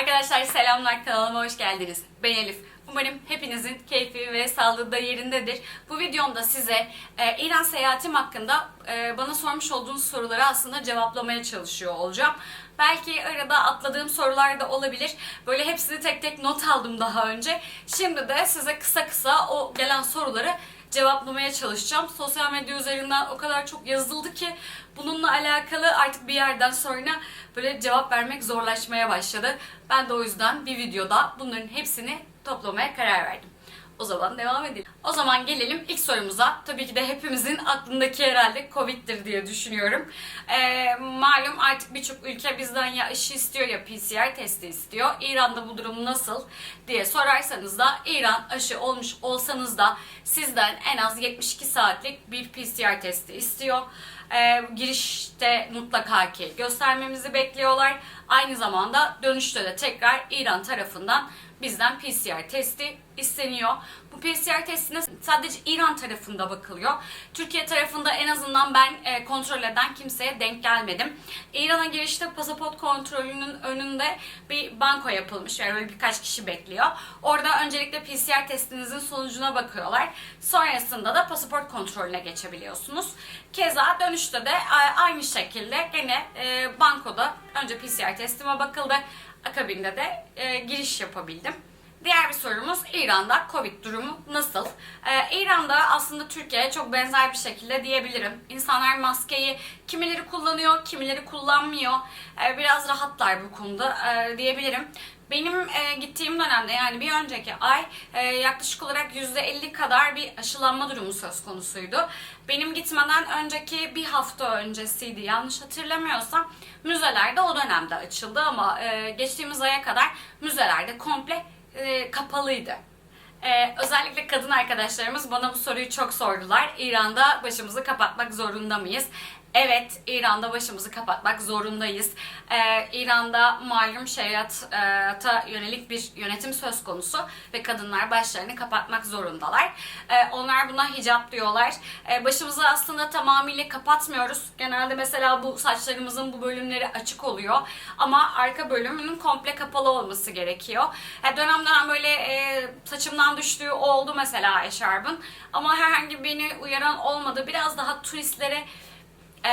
Arkadaşlar selamlar kanalıma hoş geldiniz. Ben Elif. Umarım hepinizin keyfi ve sağlığı da yerindedir. Bu videomda size e, İran seyahatim hakkında e, bana sormuş olduğunuz soruları aslında cevaplamaya çalışıyor olacağım. Belki arada atladığım sorular da olabilir. Böyle hepsini tek tek not aldım daha önce. Şimdi de size kısa kısa o gelen soruları cevaplamaya çalışacağım. Sosyal medya üzerinden o kadar çok yazıldı ki bununla alakalı artık bir yerden sonra böyle cevap vermek zorlaşmaya başladı. Ben de o yüzden bir videoda bunların hepsini toplamaya karar verdim. O zaman devam edelim. O zaman gelelim ilk sorumuza. Tabii ki de hepimizin aklındaki herhalde Covid'dir diye düşünüyorum. Ee, malum artık birçok ülke bizden ya aşı istiyor ya PCR testi istiyor. İran'da bu durum nasıl diye sorarsanız da İran aşı olmuş olsanız da sizden en az 72 saatlik bir PCR testi istiyor. Ee, girişte mutlaka ki göstermemizi bekliyorlar. Aynı zamanda dönüşte de tekrar İran tarafından bizden PCR testi isteniyor. Bu PCR testine sadece İran tarafında bakılıyor. Türkiye tarafında en azından ben e, kontrol eden kimseye denk gelmedim. İran'a girişte pasaport kontrolünün önünde bir banko yapılmış. Yani böyle birkaç kişi bekliyor. Orada öncelikle PCR testinizin sonucuna bakıyorlar. Sonrasında da pasaport kontrolüne geçebiliyorsunuz. Keza dönüşte de e, aynı şekilde gene e, bankoda önce PCR testime bakıldı. Akabinde de e, giriş yapabildim. Diğer bir sorumuz İran'da Covid durumu nasıl? Ee, İran'da aslında Türkiye'ye çok benzer bir şekilde diyebilirim. İnsanlar maskeyi kimileri kullanıyor, kimileri kullanmıyor. Ee, biraz rahatlar bu konuda e, diyebilirim. Benim e, gittiğim dönemde yani bir önceki ay e, yaklaşık olarak %50 kadar bir aşılanma durumu söz konusuydu. Benim gitmeden önceki bir hafta öncesiydi yanlış hatırlamıyorsam. Müzeler de o dönemde açıldı ama e, geçtiğimiz aya kadar müzelerde komple e, kapalıydı. Ee, özellikle kadın arkadaşlarımız bana bu soruyu çok sordular. İran'da başımızı kapatmak zorunda mıyız? Evet, İran'da başımızı kapatmak zorundayız. Ee, İran'da malum şeriata yönelik bir yönetim söz konusu ve kadınlar başlarını kapatmak zorundalar. Ee, onlar buna hicap diyorlar. Ee, başımızı aslında tamamıyla kapatmıyoruz. Genelde mesela bu saçlarımızın bu bölümleri açık oluyor. Ama arka bölümünün komple kapalı olması gerekiyor. Yani dönem dönem böyle e, saçımdan düştüğü oldu mesela eşarbın. Ama herhangi beni uyaran olmadı. Biraz daha turistlere e,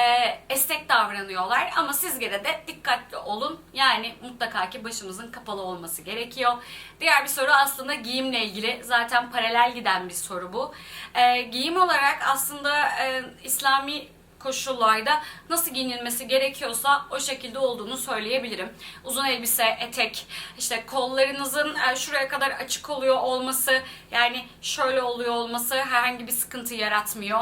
esnek davranıyorlar ama siz gene de dikkatli olun. Yani mutlaka ki başımızın kapalı olması gerekiyor. Diğer bir soru aslında giyimle ilgili. Zaten paralel giden bir soru bu. E, giyim olarak aslında e, İslami koşullarda nasıl giyinilmesi gerekiyorsa o şekilde olduğunu söyleyebilirim. Uzun elbise, etek, işte kollarınızın e, şuraya kadar açık oluyor olması, yani şöyle oluyor olması herhangi bir sıkıntı yaratmıyor.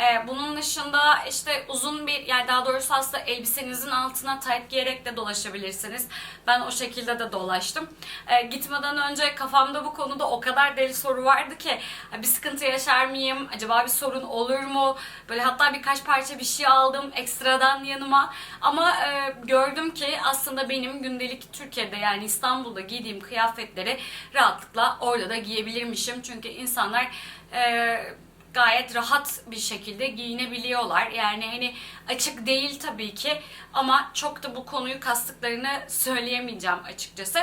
E, Bunun dışında işte uzun bir, yani daha doğrusu aslında elbisenizin altına tight giyerek de dolaşabilirsiniz. Ben o şekilde de dolaştım. E, Gitmeden önce kafamda bu konuda o kadar deli soru vardı ki bir sıkıntı yaşar mıyım? Acaba bir sorun olur mu? Böyle hatta birkaç parça bir şey aldım ekstradan yanıma. Ama e, gördüm ki aslında benim gündelik Türkiye'de yani İstanbul'da giydiğim kıyafetleri rahatlıkla orada da giyebilirmişim. Çünkü insanlar e, gayet rahat bir şekilde giyinebiliyorlar. Yani hani açık değil tabii ki ama çok da bu konuyu kastıklarını söyleyemeyeceğim açıkçası.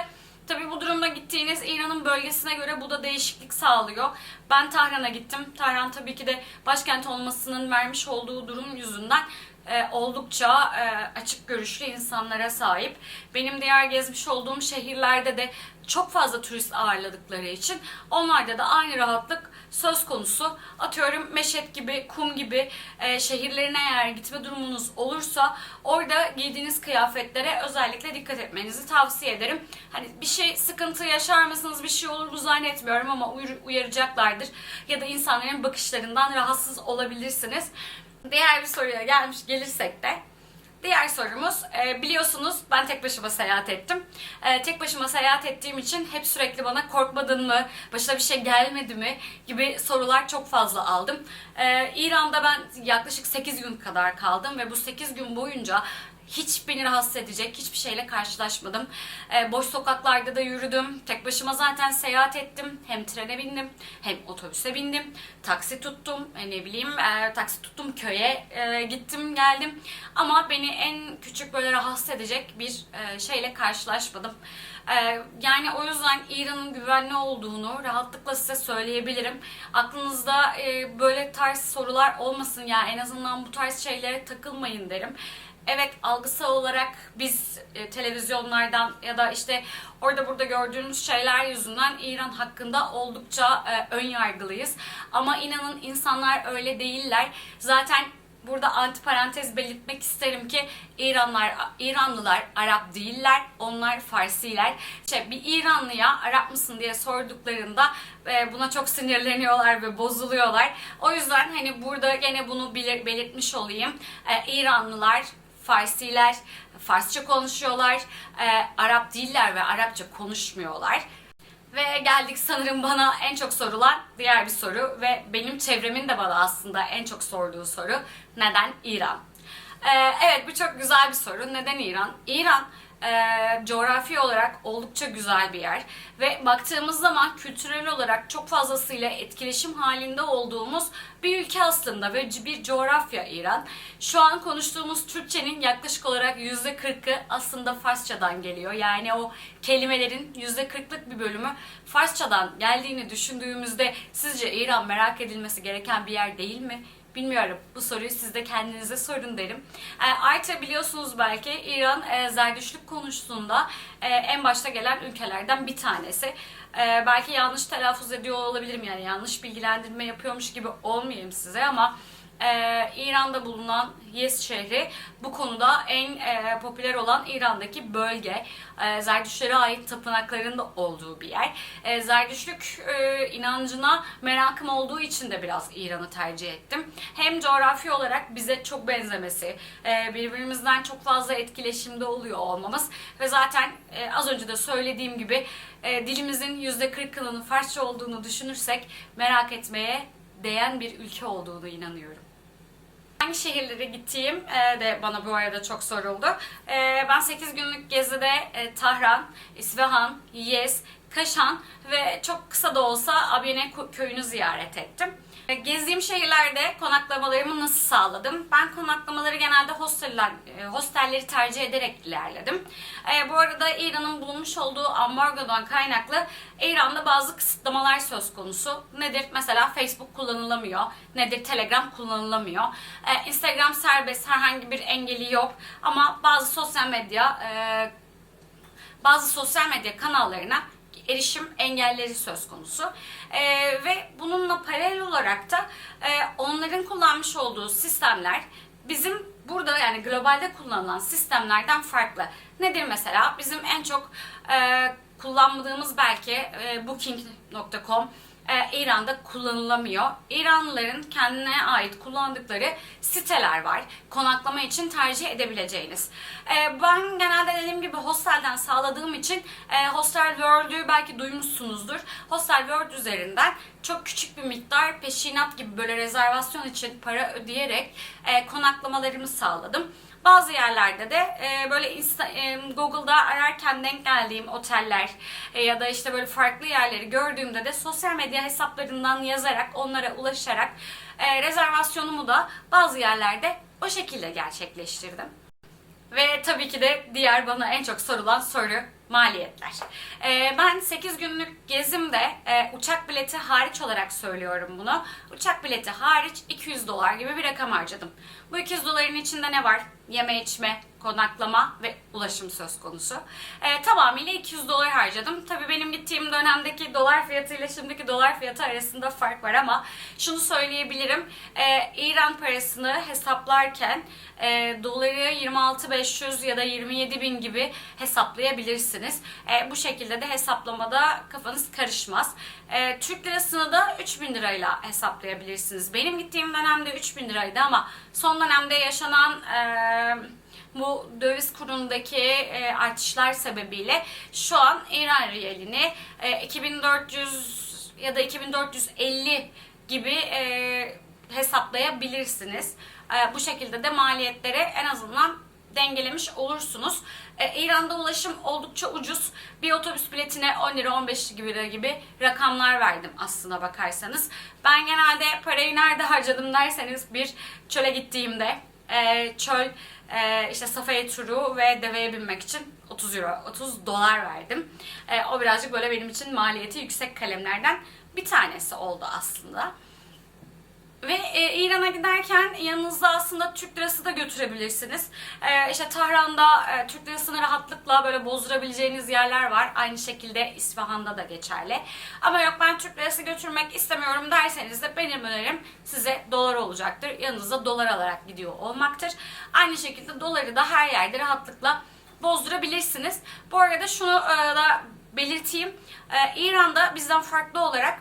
Tabii bu durumda gittiğiniz İran'ın bölgesine göre bu da değişiklik sağlıyor. Ben Tahran'a gittim. Tahran tabii ki de başkent olmasının vermiş olduğu durum yüzünden e, oldukça e, açık görüşlü insanlara sahip. Benim diğer gezmiş olduğum şehirlerde de çok fazla turist ağırladıkları için onlarda da aynı rahatlık söz konusu. Atıyorum Meşet gibi, Kum gibi e, şehirlerine eğer gitme durumunuz olursa orada giydiğiniz kıyafetlere özellikle dikkat etmenizi tavsiye ederim. Hani bir şey sıkıntı yaşar mısınız, bir şey olur mu zannetmiyorum ama uyar- uyaracaklardır. Ya da insanların bakışlarından rahatsız olabilirsiniz. Diğer bir soruya gelmiş gelirsek de Diğer sorumuz, e, biliyorsunuz ben tek başıma seyahat ettim. E, tek başıma seyahat ettiğim için hep sürekli bana korkmadın mı, başına bir şey gelmedi mi gibi sorular çok fazla aldım. E, İran'da ben yaklaşık 8 gün kadar kaldım ve bu 8 gün boyunca hiç beni rahatsız edecek hiçbir şeyle karşılaşmadım. E, boş sokaklarda da yürüdüm. Tek başıma zaten seyahat ettim. Hem trene bindim hem otobüse bindim. Taksi tuttum. E, ne bileyim e, taksi tuttum köye e, gittim geldim. Ama beni en küçük böyle rahatsız edecek bir e, şeyle karşılaşmadım. E, yani o yüzden İran'ın güvenli olduğunu rahatlıkla size söyleyebilirim. Aklınızda e, böyle tarz sorular olmasın ya en azından bu tarz şeylere takılmayın derim. Evet algısal olarak biz e, televizyonlardan ya da işte orada burada gördüğümüz şeyler yüzünden İran hakkında oldukça e, ön yargılıyız. Ama inanın insanlar öyle değiller. Zaten burada antiparantez belirtmek isterim ki İranlar, İranlılar Arap değiller, onlar Farsiler. İşte bir İranlıya Arap mısın diye sorduklarında e, buna çok sinirleniyorlar ve bozuluyorlar. O yüzden hani burada gene bunu belir- belirtmiş olayım. E, İranlılar Farsiler, Farsça konuşuyorlar, e, Arap değiller ve Arapça konuşmuyorlar. Ve geldik sanırım bana en çok sorulan diğer bir soru ve benim çevremin de bana aslında en çok sorduğu soru. Neden İran? Ee, evet bu çok güzel bir soru. Neden İran? İran e, coğrafi olarak oldukça güzel bir yer ve baktığımız zaman kültürel olarak çok fazlasıyla etkileşim halinde olduğumuz bir ülke aslında ve bir coğrafya İran. Şu an konuştuğumuz Türkçenin yaklaşık olarak %40'ı aslında Farsçadan geliyor. Yani o kelimelerin %40'lık bir bölümü Farsçadan geldiğini düşündüğümüzde sizce İran merak edilmesi gereken bir yer değil mi? Bilmiyorum. Bu soruyu siz de kendinize sorun derim. E, ayrıca biliyorsunuz belki İran e, Zerdüştlük konusunda e, en başta gelen ülkelerden bir tanesi. E, belki yanlış telaffuz ediyor olabilirim yani yanlış bilgilendirme yapıyormuş gibi olmayayım size ama e, İran'da bulunan Yes şehri bu konuda en e, popüler olan İran'daki bölge. E, Zerdüştlere ait tapınakların da olduğu bir yer. E, Zerdüştlük e, inancına merakım olduğu için de biraz İran'ı tercih ettim. Hem coğrafi olarak bize çok benzemesi, e, birbirimizden çok fazla etkileşimde oluyor olmamız ve zaten e, az önce de söylediğim gibi e, dilimizin %40'ının Farsça olduğunu düşünürsek merak etmeye değen bir ülke olduğunu inanıyorum. Hangi şehirlere gittiğim e, de bana bu arada çok soruldu. E, ben 8 günlük gezide e, Tahran, İsfahan, Yes, Kaşan ve çok kısa da olsa Abiyene köyünü ziyaret ettim. E, Gezdiğim şehirlerde konaklamalarımı nasıl sağladım? Ben konaklamaları genelde hosteller, e, hostelleri tercih ederek ilerledim. E, bu arada İran'ın bulunmuş olduğu ambargodan kaynaklı İran'da bazı kısıtlamalar söz konusu. Nedir? Mesela Facebook kullanılamıyor. Nedir? Telegram kullanılamıyor. E, Instagram serbest, herhangi bir engeli yok. Ama bazı sosyal medya e, bazı sosyal medya kanallarına erişim engelleri söz konusu. Ee, ve bununla paralel olarak da e, onların kullanmış olduğu sistemler bizim burada yani globalde kullanılan sistemlerden farklı. Nedir mesela? Bizim en çok e, kullanmadığımız belki e, Booking.com e, İran'da kullanılamıyor. İranlıların kendine ait kullandıkları siteler var. Konaklama için tercih edebileceğiniz. E, ben genelde dediğim gibi hostelden sağladığım için e, Hostel World'ü belki duymuşsunuzdur. Hostel World üzerinden çok küçük bir miktar peşinat gibi böyle rezervasyon için para ödeyerek e, konaklamalarımı sağladım. Bazı yerlerde de e, böyle Insta, e, Google'da ararken denk geldiğim oteller e, ya da işte böyle farklı yerleri gördüğümde de sosyal medya hesaplarından yazarak onlara ulaşarak e, rezervasyonumu da bazı yerlerde o şekilde gerçekleştirdim. Ve tabii ki de diğer bana en çok sorulan soru maliyetler. Ee, ben 8 günlük gezimde e, uçak bileti hariç olarak söylüyorum bunu. Uçak bileti hariç 200 dolar gibi bir rakam harcadım. Bu 200 doların içinde ne var? Yeme içme, konaklama ve ulaşım söz konusu. Ee, tamamıyla 200 dolar harcadım. Tabii benim gittiğim dönemdeki dolar fiyatıyla şimdiki dolar fiyatı arasında fark var ama şunu söyleyebilirim. Ee, İran parasını hesaplarken e, doları 26.500 ya da 27.000 gibi hesaplayabilirsiniz. E, bu şekilde de hesaplamada kafanız karışmaz. E, Türk lirasını da 3000 lirayla hesaplayabilirsiniz. Benim gittiğim dönemde 3000 liraydı ama son dönemde yaşanan e, bu döviz kurundaki e, artışlar sebebiyle şu an İran riyalini e, 2400 ya da 2450 gibi e, hesaplayabilirsiniz. E, bu şekilde de maliyetlere en azından dengelemiş olursunuz. E, İran'da ulaşım oldukça ucuz. Bir otobüs biletine 10 lira 15 lira gibi rakamlar verdim aslına bakarsanız. Ben genelde parayı nerede harcadım derseniz bir çöle gittiğimde e, çöl e, işte safari turu ve deveye binmek için 30 euro, 30 dolar verdim. E, o birazcık böyle benim için maliyeti yüksek kalemlerden bir tanesi oldu aslında. Ve e, İran'a giderken yanınızda aslında Türk lirası da götürebilirsiniz. E, işte Tahran'da e, Türk lirasını rahatlıkla böyle bozdurabileceğiniz yerler var. Aynı şekilde İsfahan'da da geçerli. Ama yok ben Türk lirası götürmek istemiyorum derseniz de benim önerim size dolar olacaktır. Yanınızda dolar alarak gidiyor olmaktır. Aynı şekilde doları da her yerde rahatlıkla bozdurabilirsiniz. Bu arada şunu e, da belirteyim. E, İran'da bizden farklı olarak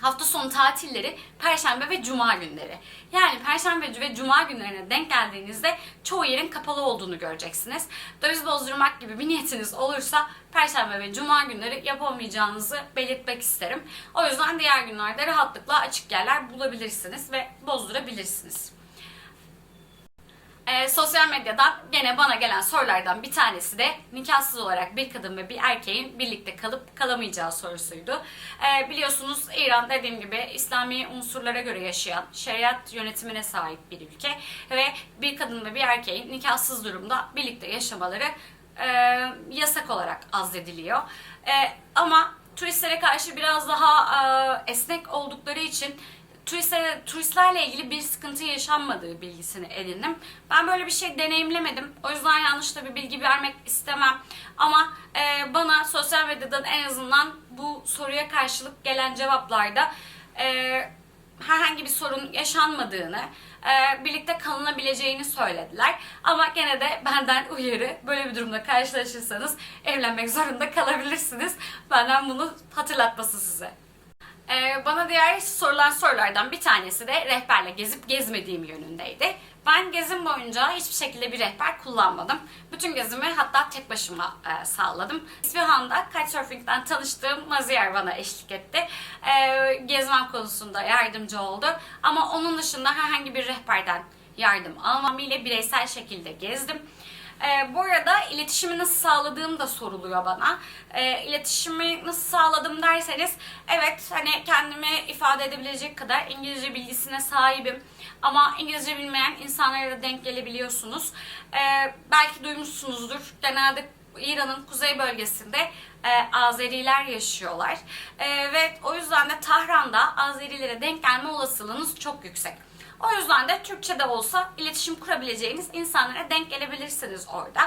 hafta sonu tatilleri Perşembe ve Cuma günleri. Yani Perşembe ve Cuma günlerine denk geldiğinizde çoğu yerin kapalı olduğunu göreceksiniz. Döviz bozdurmak gibi bir niyetiniz olursa Perşembe ve Cuma günleri yapamayacağınızı belirtmek isterim. O yüzden diğer günlerde rahatlıkla açık yerler bulabilirsiniz ve bozdurabilirsiniz. Ee, sosyal medyadan gene bana gelen sorulardan bir tanesi de nikahsız olarak bir kadın ve bir erkeğin birlikte kalıp kalamayacağı sorusuydu. Ee, biliyorsunuz İran dediğim gibi İslami unsurlara göre yaşayan, şeriat yönetimine sahip bir ülke ve bir kadın ve bir erkeğin nikahsız durumda birlikte yaşamaları e, yasak olarak azlediliyor. E, ama turistlere karşı biraz daha e, esnek oldukları için turistlere, turistlerle ilgili bir sıkıntı yaşanmadığı bilgisini edindim. Ben böyle bir şey deneyimlemedim. O yüzden yanlış bir bilgi vermek istemem. Ama e, bana sosyal medyadan en azından bu soruya karşılık gelen cevaplarda e, herhangi bir sorun yaşanmadığını, e, birlikte kalınabileceğini söylediler. Ama gene de benden uyarı, böyle bir durumda karşılaşırsanız evlenmek zorunda kalabilirsiniz. Benden bunu hatırlatması size. Ee, bana diğer sorulan sorulardan bir tanesi de rehberle gezip gezmediğim yönündeydi. Ben gezim boyunca hiçbir şekilde bir rehber kullanmadım. Bütün gezimi hatta tek başıma e, sağladım. İsfahan'da Kitesurfing'den tanıştığım Maziyer bana eşlik etti. E, gezmem konusunda yardımcı oldu. Ama onun dışında herhangi bir rehberden yardım almam ile bireysel şekilde gezdim. E, bu arada iletişimi nasıl sağladığım da soruluyor bana. E, iletişimi nasıl sağladım derseniz evet hani kendimi ifade edebilecek kadar İngilizce bilgisine sahibim. Ama İngilizce bilmeyen insanlara da denk gelebiliyorsunuz. E, belki duymuşsunuzdur. Genelde İran'ın kuzey bölgesinde e, Azeriler yaşıyorlar. E, ve o yüzden de Tahran'da Azerilere denk gelme olasılığınız çok yüksek. O yüzden de Türkçe'de olsa iletişim kurabileceğiniz insanlara denk gelebilirsiniz orada.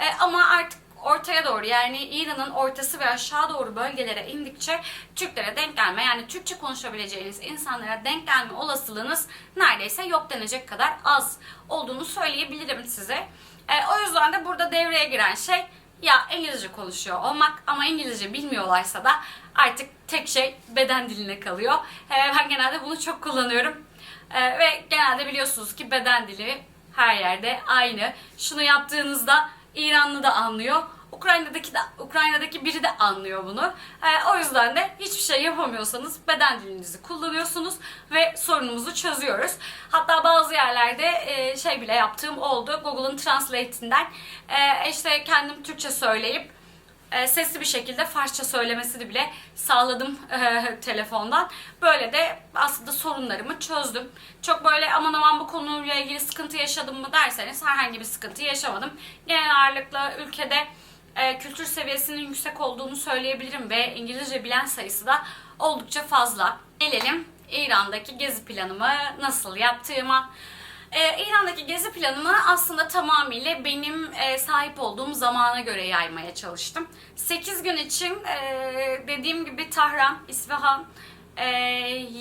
E, ama artık ortaya doğru yani İran'ın ortası ve aşağı doğru bölgelere indikçe Türklere denk gelme yani Türkçe konuşabileceğiniz insanlara denk gelme olasılığınız neredeyse yok denecek kadar az olduğunu söyleyebilirim size. E, o yüzden de burada devreye giren şey ya İngilizce konuşuyor olmak ama İngilizce bilmiyorlarsa da artık tek şey beden diline kalıyor. E, ben genelde bunu çok kullanıyorum. Ee, ve genelde biliyorsunuz ki beden dili her yerde aynı. Şunu yaptığınızda İranlı da anlıyor. Ukrayna'daki de Ukrayna'daki biri de anlıyor bunu. Ee, o yüzden de hiçbir şey yapamıyorsanız beden dilinizi kullanıyorsunuz ve sorunumuzu çözüyoruz. Hatta bazı yerlerde e, şey bile yaptığım oldu. Google'ın Translate'inden e, işte kendim Türkçe söyleyip e, sesli bir şekilde Farsça söylemesini bile sağladım e, telefondan. Böyle de aslında sorunlarımı çözdüm. Çok böyle aman aman bu konuyla ilgili sıkıntı yaşadım mı derseniz herhangi bir sıkıntı yaşamadım. Genel ağırlıkla ülkede e, kültür seviyesinin yüksek olduğunu söyleyebilirim ve İngilizce bilen sayısı da oldukça fazla. Gelelim İran'daki gezi planımı nasıl yaptığıma. Ee, İran'daki gezi planımı aslında tamamıyla benim e, sahip olduğum zamana göre yaymaya çalıştım. 8 gün için e, dediğim gibi Tahran, İsfahan, e,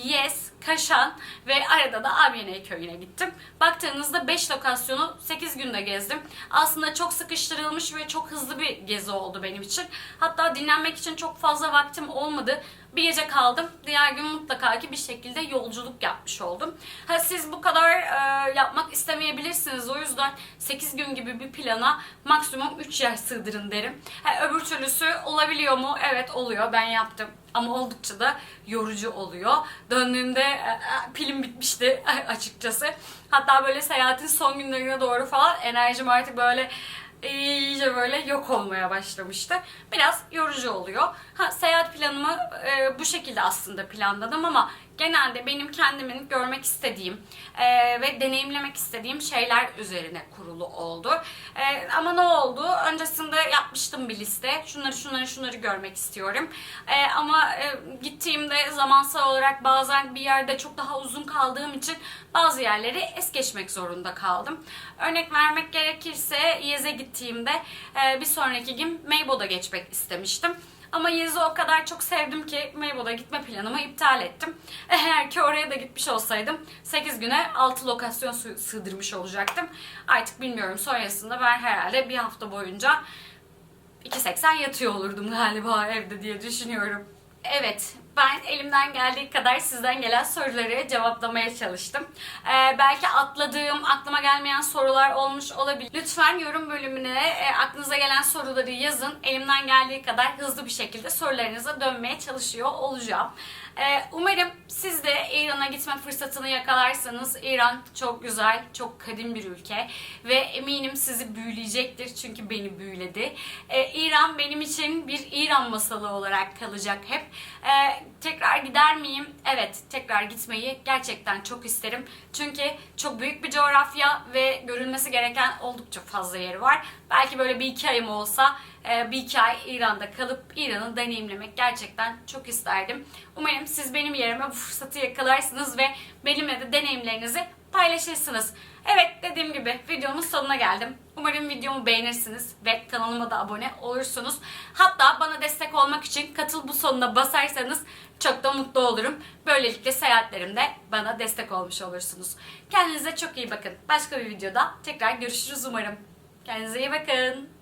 Yes, Kaşan ve arada da Abiyene köyüne gittim. Baktığınızda 5 lokasyonu 8 günde gezdim. Aslında çok sıkıştırılmış ve çok hızlı bir gezi oldu benim için. Hatta dinlenmek için çok fazla vaktim olmadı. Bir gece kaldım. Diğer gün mutlaka ki bir şekilde yolculuk yapmış oldum. Ha, siz bu kadar e, yapmak istemeyebilirsiniz. O yüzden 8 gün gibi bir plana maksimum 3 yer sığdırın derim. Ha, öbür türlüsü olabiliyor mu? Evet oluyor. Ben yaptım. Ama oldukça da yorucu oluyor. Döndüğümde pilim bitmişti açıkçası. Hatta böyle seyahatin son günlerine doğru falan enerjim artık böyle iyice böyle yok olmaya başlamıştı. Biraz yorucu oluyor. Ha, seyahat planımı e, bu şekilde aslında planladım ama genelde benim kendimin görmek istediğim e, ve deneyimlemek istediğim şeyler üzerine kurulu oldu. E, ama ne oldu? Öncesinde yapmıştım bir liste. Şunları şunları şunları görmek istiyorum. E, ama e, gittiğimde zamansal olarak bazen bir yerde çok daha uzun kaldığım için bazı yerleri es geçmek zorunda kaldım. Örnek vermek gerekirse Yez'e gittiğimde e, bir sonraki gün Meybod'a geçmek istemiştim. Ama Yez'i o kadar çok sevdim ki Meybod'a gitme planımı iptal ettim. Eğer ki oraya da gitmiş olsaydım 8 güne 6 lokasyon sığ- sığdırmış olacaktım. Artık bilmiyorum sonrasında ben herhalde bir hafta boyunca 2.80 yatıyor olurdum galiba evde diye düşünüyorum. Evet, ben elimden geldiği kadar sizden gelen soruları cevaplamaya çalıştım. Ee, belki atladığım, aklıma gelmeyen sorular olmuş olabilir. Lütfen yorum bölümüne e, aklınıza gelen soruları yazın. Elimden geldiği kadar hızlı bir şekilde sorularınıza dönmeye çalışıyor olacağım. Ee, umarım siz de İran'a gitme fırsatını yakalarsanız İran çok güzel, çok kadim bir ülke ve eminim sizi büyüleyecektir çünkü beni büyüledi. Ee, İran benim için bir İran masalı olarak kalacak hep. Ee, tekrar gider miyim? Evet, tekrar gitmeyi gerçekten çok isterim. Çünkü çok büyük bir coğrafya ve görülmesi gereken oldukça fazla yeri var. Belki böyle bir iki ayım olsa bir iki ay İran'da kalıp İran'ı deneyimlemek gerçekten çok isterdim. Umarım siz benim yerime bu fırsatı yakalarsınız ve benimle de deneyimlerinizi paylaşırsınız. Evet dediğim gibi videomun sonuna geldim. Umarım videomu beğenirsiniz ve kanalıma da abone olursunuz. Hatta bana destek olmak için katıl butonuna basarsanız çok da mutlu olurum. Böylelikle seyahatlerimde bana destek olmuş olursunuz. Kendinize çok iyi bakın. Başka bir videoda tekrar görüşürüz umarım. Kendinize iyi bakın.